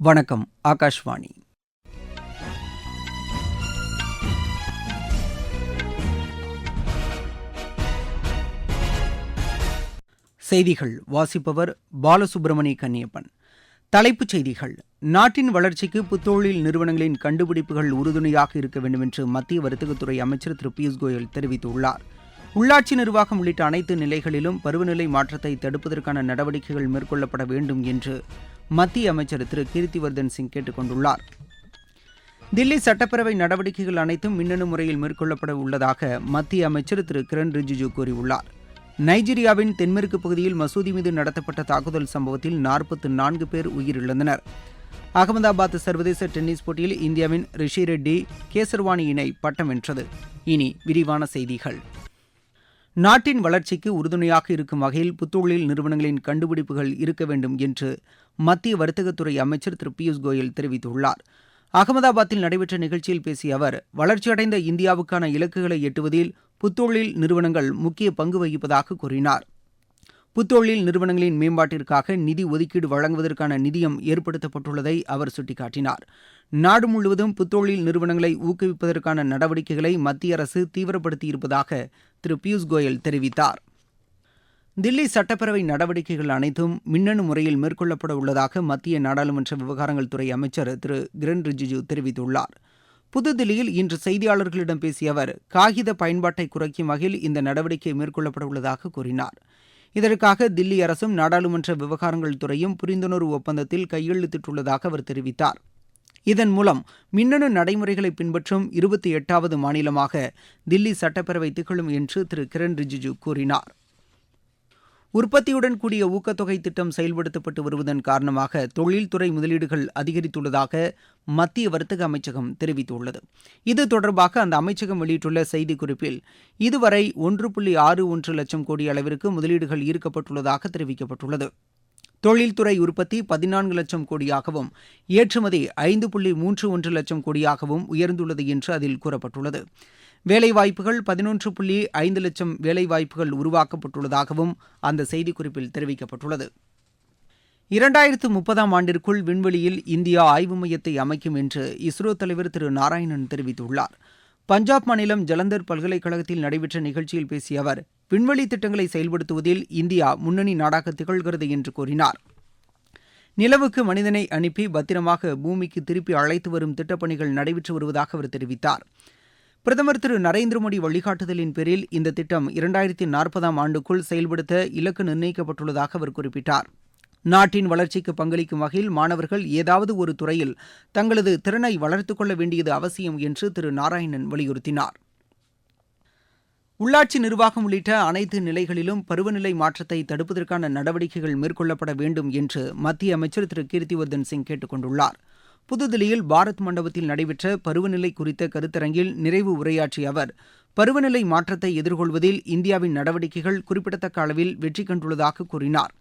வணக்கம் ஆகாஷ்வாணி. செய்திகள் வாசிப்பவர் பாலசுப்ரமணிய கன்னியப்பன் தலைப்புச் செய்திகள் நாட்டின் வளர்ச்சிக்கு புத்தொழில் நிறுவனங்களின் கண்டுபிடிப்புகள் உறுதுணையாக இருக்க வேண்டும் என்று மத்திய வர்த்தகத்துறை அமைச்சர் திரு. பியூஷ் கோயல் தெரிவித்துள்ளார். உள்ளாட்சி நிர்வாகம் உள்ளிட்ட அனைத்து நிலைகளிலும் பருவநிலை மாற்றத்தை தடுப்பதற்கான நடவடிக்கைகள் மேற்கொள்ளப்பட வேண்டும் என்று மத்திய அமைச்சர் திரு. கீர்த்திவர்தன் சிங் கேட்டுக்கொண்டுள்ளார். தில்லி சட்டப்பேரவை நடவடிக்கைகள் அனைத்தும் மின்னணு முறையில் மேற்கொள்ளப்பட உள்ளதாக மத்திய அமைச்சர் திரு. கிரண் ரிஜிஜு கூறியுள்ளார். நைஜீரியாவின் தென்மேற்கு பகுதியில் மசூதி மீது நடத்தப்பட்ட தாக்குதல் சம்பவத்தில் நாற்பத்து நான்கு பேர் உயிரிழந்தனர். அகமதாபாத் சர்வதேச டென்னிஸ் போட்டியில் இந்தியாவின் ரிஷி ரெட்டி கேசர்வானி இணை பட்டம் வென்றது. இனி விரிவான செய்திகள். நாட்டின் வளர்ச்சிக்கு உறுதுணையாக இருக்கும் வகையில் புத்தொழில் நிறுவனங்களின் கண்டுபிடிப்புகள் இருக்க வேண்டும் என்று மத்திய வர்த்தகத்துறை அமைச்சர் திரு பியூஷ் கோயல் தெரிவித்துள்ளார். அகமதாபாத்தில் நடைபெற்ற நிகழ்ச்சியில் பேசிய அவர் வளர்ச்சியடைந்த இந்தியாவுக்கான இலக்குகளை எட்டுவதில் புத்தொழில் நிறுவனங்கள் முக்கிய பங்கு வகிப்பதாக கூறினார். புத்தொழில் நிறுவனங்களின் மேம்பாட்டிற்காக நிதி ஒதுக்கீடு வழங்குவதற்கான நிதியம் ஏற்படுத்தப்பட்டுள்ளதை அவர் சுட்டிக்காட்டினார். நாடு முழுவதும் புத்தொழில் நிறுவனங்களை ஊக்குவிப்பதற்கான நடவடிக்கைகளை மத்திய அரசு தீவிரப்படுத்தியிருப்பதாக திரு பியூஷ் கோயல் தெரிவித்தார். தில்லி சட்டப்பேரவை நடவடிக்கைகள் அனைத்தும் மின்னணு முறையில் மேற்கொள்ளப்பட உள்ளதாக மத்திய நாடாளுமன்ற விவகாரங்கள் துறை அமைச்சர் திரு கிரண் ரிஜிஜு தெரிவித்துள்ளார். புதுதில்லியில் இன்று செய்தியாளர்களிடம் பேசிய அவர் காகித பயன்பாட்டை குறைக்கும் வகையில் இந்த நடவடிக்கை மேற்கொள்ளப்பட உள்ளதாக கூறினார். இதற்காக தில்லி அரசும் நாடாளுமன்ற விவகாரங்கள் துறையும் புரிந்துணர்வு ஒப்பந்தத்தில் கையெழுத்திட்டுள்ளதாக அவர் தெரிவித்தார். இதன் மூலம் மின்னணு நடைமுறைகளை பின்பற்றும் இருபத்தி எட்டாவது மாநிலமாக தில்லி சட்டப்பேரவை திகழும் என்று திரு. கிரண் ரிஜிஜு கூறினார். உற்பத்தியுடன் கூடிய ஊக்கத்தொகை திட்டம் செயல்படுத்தப்பட்டு வருவதன் காரணமாக தொழில்துறை முதலீடுகள் அதிகரித்துள்ளதாக மத்திய வர்த்தக அமைச்சகம் தெரிவித்துள்ளது. இது தொடர்பாக அந்த அமைச்சகம் வெளியிட்டுள்ள செய்திக்குறிப்பில் இதுவரை ஒன்று புள்ளி ஆறு ஒன்று லட்சம் கோடி அளவிற்கு முதலீடுகள் ஈர்க்கப்பட்டுள்ளதாக தெரிவிக்கப்பட்டுள்ளது. தொழில்துறை உற்பத்தி பதினான்கு லட்சம் கோடியாகவும் ஏற்றுமதி ஐந்து புள்ளி மூன்று ஒன்று லட்சம் கோடியாகவும் உயர்ந்துள்ளது என்று அதில் கூறப்பட்டுள்ளது. வேலைவாய்ப்புகள் பதினொன்று புள்ளி ஐந்து லட்சம் வேலைவாய்ப்புகள் உருவாக்கப்பட்டுள்ளதாகவும் அந்த செய்திக்குறிப்பில் தெரிவிக்கப்பட்டுள்ளது. இரண்டாயிரத்து முப்பதாம் ஆண்டிற்குள் விண்வெளியில் இந்தியா ஆய்வு மையத்தை அமைக்கும் என்று இஸ்ரோ தலைவர் திரு நாராயணன் தெரிவித்துள்ளார். பஞ்சாப் மாநிலம் ஜலந்தர் பல்கலைக்கழகத்தில் நடைபெற்ற நிகழ்ச்சியில் பேசிய அவர் விண்வெளி திட்டங்களை செயல்படுத்துவதில் இந்தியா முன்னணி நாடாக திகழ்கிறது என்று கூறினார். நிலவுக்கு மனிதனை அனுப்பி பத்திரமாக பூமிக்கு திருப்பி அழைத்து வரும் திட்டப்பணிகள் நடைபெற்று வருவதாக அவர் தெரிவித்தார். பிரதமர் திரு நரேந்திர மோடி வழிகாட்டுதலின் பேரில் இந்த திட்டம் இரண்டாயிரத்தி நாற்பதாம் ஆண்டுக்குள் செயல்படுத்த இலக்கு நிர்ணயிக்கப்பட்டுள்ளதாக அவர் குறிப்பிட்டார். நாட்டின் வளர்ச்சிக்கு பங்களிக்கும் வகையில் மாணவர்கள் ஏதாவது ஒரு துறையில் தங்களது திறனை வளர்த்துக் கொள்ள வேண்டியது அவசியம் என்று திரு நாராயணன் வலியுறுத்தினார். உள்ளாட்சி நிர்வாகம் உள்ளிட்ட அனைத்து நிலைகளிலும் பருவநிலை மாற்றத்தை தடுப்பதற்கான நடவடிக்கைகள் மேற்கொள்ளப்பட வேண்டும் என்று மத்திய அமைச்சர் திரு கீர்த்திவர்தன் சிங் கேட்டுக் கொண்டுள்ளாா் புதுதில்லியில் பாரத் மண்டபத்தில் நடைபெற்ற பருவநிலை குறித்த கருத்தரங்கில் நிறைவு உரையாற்றிய அவர் பருவநிலை மாற்றத்தை எதிர்கொள்வதில் இந்தியாவின் நடவடிக்கைகள் குறிப்பிடத்தக்க அளவில் வெற்றி கண்டுள்ளதாக கூறினார்.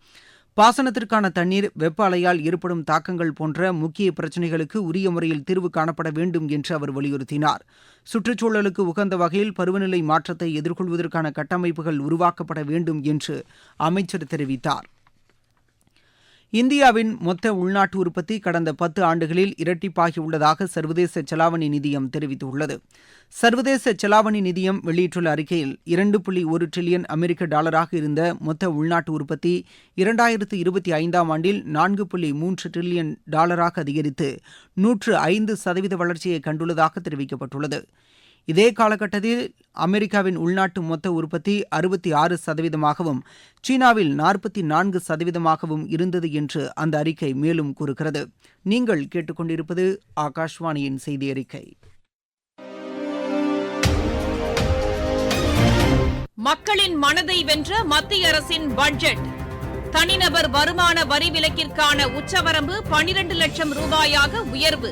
பாசனத்திற்கான தண்ணீர் வெப்ப அலையால் ஏற்படும் தாக்கங்கள் போன்ற முக்கிய பிரச்சினைகளுக்கு உரிய முறையில் தீர்வு காணப்பட வேண்டும் என்று அவர் வலியுறுத்தினார். சுற்றுச்சூழலுக்கு உகந்த வகையில் பருவநிலை மாற்றத்தை எதிர்கொள்வதற்கான கட்டமைப்புகள் உருவாக்கப்பட வேண்டும் என்று அமைச்சர் தெரிவித்தார். இந்தியாவின் மொத்த உள்நாட்டு உற்பத்தி கடந்த பத்து ஆண்டுகளில் இரட்டிப்பாகியுள்ளதாக சர்வதேச செலாவணி நிதியம் தெரிவித்துள்ளது. சர்வதேச செலாவணி நிதியம் வெளியிட்டுள்ள அறிக்கையில் இரண்டு புள்ளி ஒரு டிரில்லியன் அமெரிக்க டாலராக இருந்த மொத்த உள்நாட்டு உற்பத்தி இரண்டாயிரத்து இருபத்தி ஐந்தாம் ஆண்டில் நான்கு புள்ளி மூன்று டிரில்லியன் டாலராக அதிகரித்து நூற்று ஐந்து சதவீத வளர்ச்சியை கண்டுள்ளதாக தெரிவிக்கப்பட்டுள்ளது. இதே காலகட்டத்தில் அமெரிக்காவின் உள்நாட்டு மொத்த உற்பத்தி அறுபத்தி ஆறு சதவீதமாகவும் சீனாவில் நாற்பத்தி நான்கு சதவீதமாகவும் இருந்தது என்று அந்த அறிக்கை மேலும் கூறுகிறது. நீங்கள் கேட்டுக்கொண்டிருப்பது ஆகாஷ்வாணியின் செய்தி அறிக்கை மக்களின் மனதை வென்ற மத்திய அரசின் பட்ஜெட். தனிநபர் வருமான வரி விலக்கிற்கான உச்சவரம்பு பனிரண்டு லட்சம் ரூபாயாக உயர்வு.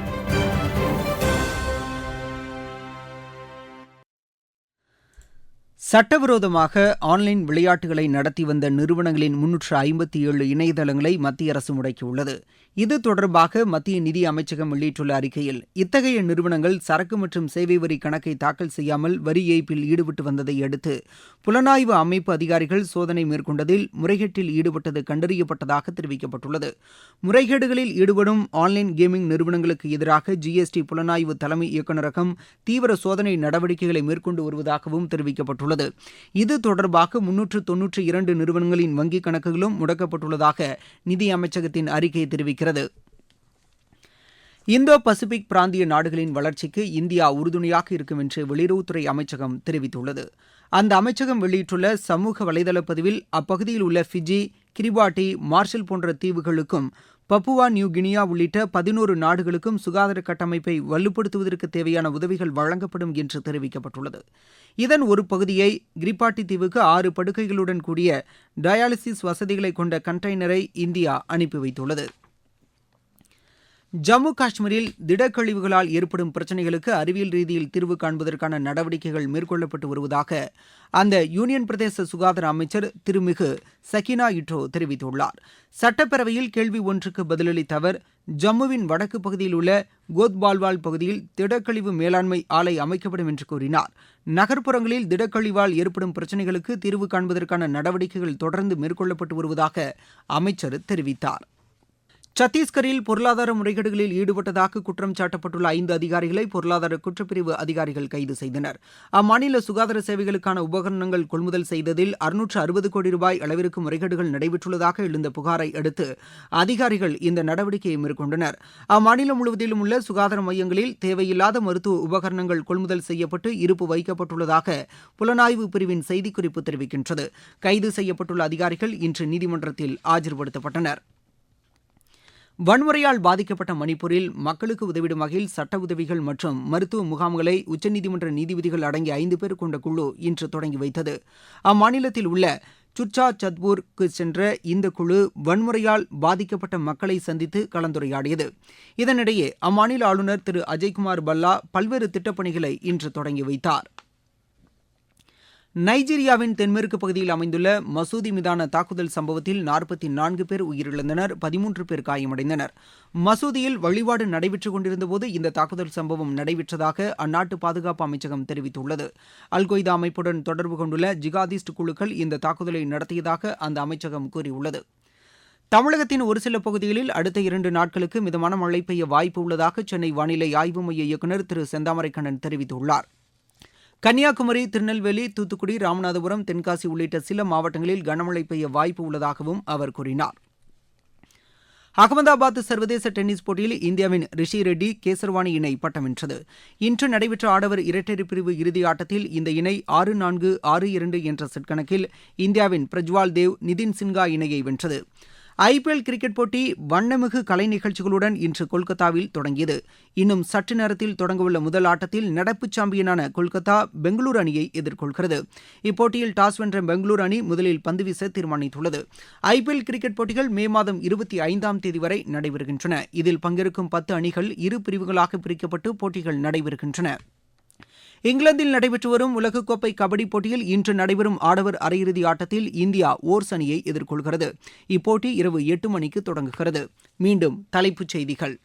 சட்டவிரோதமாக ஆன்லைன் விளையாட்டுகளை நடத்தி வந்த நிறுவனங்களின் முன்னூற்று ஐம்பத்தி ஏழு இணையதளங்களை மத்திய அரசு முடக்கியுள்ளது. இது தொடர்பாக மத்திய நிதி அமைச்சகம் வெளியிட்டுள்ள அறிக்கையில் இத்தகைய நிறுவனங்கள் சரக்கு மற்றும் சேவை வரி கணக்கை தாக்கல் செய்யாமல் வரி ஏய்ப்பில் ஈடுபட்டு வந்ததை அடுத்து புலனாய்வு அமைப்பு அதிகாரிகள் சோதனை மேற்கொண்டதில் முறைகேட்டில் ஈடுபட்டது கண்டறியப்பட்டதாக தெரிவிக்கப்பட்டுள்ளது. முறைகேடுகளில் ஈடுபடும் ஆன்லைன் கேமிங் நிறுவனங்களுக்கு எதிராக ஜிஎஸ்டி புலனாய்வு தலைமை இயக்குநரகம் தீவிர சோதனை நடவடிக்கைகளை மேற்கொண்டு வருவதாகவும் தெரிவிக்கப்பட்டுள்ளது. இது தொடர்பாக முன்னூற்று தொன்னூற்றி இரண்டு நிறுவனங்களின் வங்கிக் கணக்குகளும் முடக்கப்பட்டுள்ளதாக நிதி அமைச்சகத்தின் அறிக்கை தெரிவிக்கிறது. இந்தோ பசிபிக் பிராந்திய நாடுகளின் வளர்ச்சிக்கு இந்தியா உறுதுணையாக இருக்கும் என்று வெளியுறவுத்துறை அமைச்சகம் தெரிவித்துள்ளது. அந்த அமைச்சகம் வெளியிட்டுள்ள சமூக வலைதள பதிவில் அப்பகுதியில் உள்ள ஃபிஜி கிரிபாட்டி மார்ஷல் போன்ற தீவுகளுக்கும் பப்புவா நியூ கினியா உள்ளிட்ட பதினோரு நாடுகளுக்கும் சுகாதார கட்டமைப்பை வலுப்படுத்துவதற்கு தேவையான உதவிகள் வழங்கப்படும் என்று தெரிவிக்கப்பட்டுள்ளது. இதன் ஒரு பகுதியை கிரிபாட்டி தீவுக்கு ஆறு படுக்கைகளுடன் கூடிய டயாலிசிஸ் வசதிகளை கொண்ட கண்டெய்னரை இந்தியா அனுப்பி வைத்துள்ளது. ஜம்மு காஷ்மீரில் திடக்கழிவுகளால் ஏற்படும் பிரச்சினைகளுக்கு அறிவியல் ரீதியில் தீர்வு காண்பதற்கான நடவடிக்கைகள் மேற்கொள்ளப்பட்டு வருவதாக அந்த யூனியன் பிரதேச சுகாதார அமைச்சர் திருமிகு சகினா இட்ரோ தெரிவித்துள்ளார். சட்டப்பேரவையில் கேள்வி ஒன்றுக்கு பதிலளித்த அவர் ஜம்முவின் வடக்கு பகுதியில் உள்ள கோத்பால்வால் பகுதியில் திடக்கழிவு மேலாண்மை ஆலை அமைக்கப்படும் என்று கூறினார். நகர்ப்புறங்களில் திடக்கழிவால் ஏற்படும் பிரச்சினைகளுக்கு தீர்வு காண்பதற்கான நடவடிக்கைகள் தொடர்ந்து மேற்கொள்ளப்பட்டு வருவதாக அமைச்சர் தெரிவித்தார். சத்தீஸ்கரில் பொருளாதார முறைகேடுகளில் ஈடுபட்டதாக குற்றம் சாட்டப்பட்டுள்ள ஐந்து அதிகாரிகளை பொருளாதார குற்றப்பிரிவு அதிகாரிகள் கைது செய்தனர். அம்மாநில சுகாதார சேவைகளுக்கான உபகரணங்கள் கொள்முதல் செய்ததில் அறுநூற்று அறுபது கோடி ரூபாய் அளவிற்கு முறைகேடுகள் நடைபெற்றுள்ளதாக எழுந்த புகாரை அடுத்து அதிகாரிகள் இந்த நடவடிக்கையை மேற்கொண்டனர். அம்மாநிலம் முழுவதிலும் உள்ள சுகாதார மையங்களில் தேவையில்லாத மருத்துவ உபகரணங்கள் கொள்முதல் செய்யப்பட்டு இருப்பு வைக்கப்பட்டுள்ளதாக புலனாய்வு பிரிவின் செய்திக்குறிப்பு தெரிவிக்கின்றது. கைது செய்யப்பட்டுள்ள அதிகாரிகள் இன்று நீதிமன்றத்தில் ஆஜர்படுத்தப்பட்டனர். வன்முறையால் பாதிக்கப்பட்ட மணிப்பூரில் மக்களுக்கு உதவிடும் வகையில் சட்ட உதவிகள் மற்றும் மருத்துவ முகாம்களை உச்சநீதிமன்ற நீதிபதிகள் அடங்கிய ஐந்து பேர் கொண்ட குழு இன்று தொடங்கி வைத்தது. அம்மாநிலத்தில் உள்ள சுர்ச்சா சத்பூருக்கு சென்ற இந்த குழு வன்முறையால் பாதிக்கப்பட்ட மக்களை சந்தித்து கலந்துரையாடியது. இதனிடையே அம்மாநில ஆளுநர் திரு. அஜய்குமார் பல்லா பல்வேறு திட்டப்பணிகளை இன்று தொடங்கி வைத்தார். நைஜீரியாவின் தென்மேற்கு பகுதியில் அமைந்துள்ள மசூதி மீதான தாக்குதல் சம்பவத்தில் நாற்பத்தி நான்கு பேர் உயிரிழந்தனர் பதிமூன்று பேர் காயமடைந்தனர். மசூதியில் வழிபாடு நடைபெற்றுக் கொண்டிருந்தபோது இந்த தாக்குதல் சம்பவம் நடைபெற்றதாக அந்நாட்டு பாதுகாப்பு அமைச்சகம் தெரிவித்துள்ளது. அல்கொய்தா அமைப்புடன் தொடர்பு கொண்டுள்ள ஜிகாதிஸ்ட் குழுக்கள் இந்த தாக்குதலை நடத்தியதாக அந்த அமைச்சகம் கூறியுள்ளது. தமிழகத்தின் ஒரு சில பகுதிகளில் அடுத்த இரண்டு நாட்களுக்கு மிதமான மழை பெய்ய வாய்ப்பு உள்ளதாக சென்னை வானிலை ஆய்வு மைய இயக்குநர் திரு செந்தாமரைக்கண்ணன் தெரிவித்துள்ளார். கன்னியாகுமரி திருநெல்வேலி தூத்துக்குடி ராமநாதபுரம் தென்காசி உள்ளிட்ட சில மாவட்டங்களில் கனமழை பெய்ய வாய்ப்பு உள்ளதாகவும் அவர் கூறினார். அகமதாபாத் சர்வதேச டென்னிஸ் போட்டியில் இந்தியாவின் ரிஷி ரெட்டி கேசர்வானி இணை பட்டம் வென்றது. இன்று நடைபெற்ற ஆடவர் இரட்டையர் பிரிவு இறுதி ஆட்டத்தில் இந்த இணை ஆறு நான்கு ஆறு இரண்டு என்ற செட் கணக்கில் இந்தியாவின் பிரஜ்வால் தேவ் நிதின் சின்ஹா இணையை வென்றது. ஐபிஎல் கிரிக்கெட் போட்டி வண்ணமிகு கலை நிகழ்ச்சிகளுடன் இன்று கொல்கத்தாவில் தொடங்கியது. இன்னும் சற்று நேரத்தில் தொடங்கவுள்ள முதல் ஆட்டத்தில் நடப்பு சாம்பியனான கொல்கத்தா பெங்களூரு அணியை எதிர்கொள்கிறது. இப்போட்டியில் டாஸ் வென்ற பெங்களூரு அணி முதலில் பந்து வீச தீர்மானித்துள்ளது. ஐபிஎல் கிரிக்கெட் போட்டிகள் மே மாதம் இருபத்தி ஐந்தாம் தேதி வரை நடைபெறுகின்றன. இதில் பங்கேற்கும் பத்து அணிகள் இரு பிரிவுகளாக பிரிக்கப்பட்டு போட்டிகள் நடைபெறுகின்றன. இங்கிலாந்தில் நடைபெற்று வரும் உலகக்கோப்பை கபடி போட்டியில் இன்று நடைபெறும் ஆடவர் அரையிறுதி ஆட்டத்தில் இந்தியா ஓர்ஸ் அணியை எதிர்கொள்கிறது. இப்போட்டி இரவு எட்டு மணிக்கு தொடங்குகிறது. மீண்டும் தலைப்புச் செய்திகள்.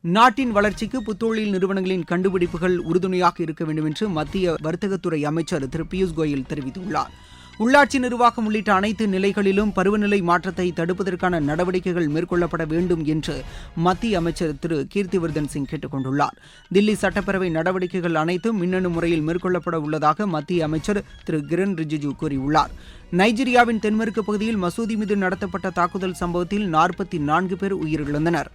நாட்டின் வளர்ச்சிக்கு புத்தொழில் நிறுவனங்களின் கண்டுபிடிப்புகள் உறுதுணையாக இருக்க வேண்டும் என்று மத்திய வர்த்தகத்துறை அமைச்சர் திரு பியூஷ் கோயல் தெரிவித்துள்ளார். உள்ளாட்சி நிர்வாகம் உள்ளிட்ட அனைத்து நிலைகளிலும் பருவநிலை மாற்றத்தை தடுப்பதற்கான நடவடிக்கைகள் மேற்கொள்ளப்பட வேண்டும் என்று மத்திய அமைச்சர் திரு கீர்த்திவர்தன் சிங் கேட்டுக் கொண்டுள்ளார். தில்லி சட்டப்பேரவை நடவடிக்கைகள் அனைத்தும் மின்னணு முறையில் மேற்கொள்ளப்பட உள்ளதாக மத்திய அமைச்சர் திரு கிரண் ரிஜிஜு கூறியுள்ளார். நைஜீரியாவின் தென்மேற்கு பகுதியில் மசூதி மீது நடத்தப்பட்ட தாக்குதல் சம்பவத்தில் நாற்பத்தி நான்கு பேர் உயிரிழந்தனர்.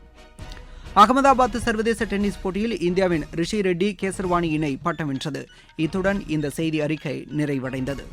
அகமதாபாத் சர்வதேச டென்னிஸ் போட்டியில் இந்தியாவின் ரிஷி ரெட்டி கேசர்வாணி இணை பட்டம் வென்றது. இத்துடன் இந்த செய்தி அறிக்கை நிறைவடைந்தது.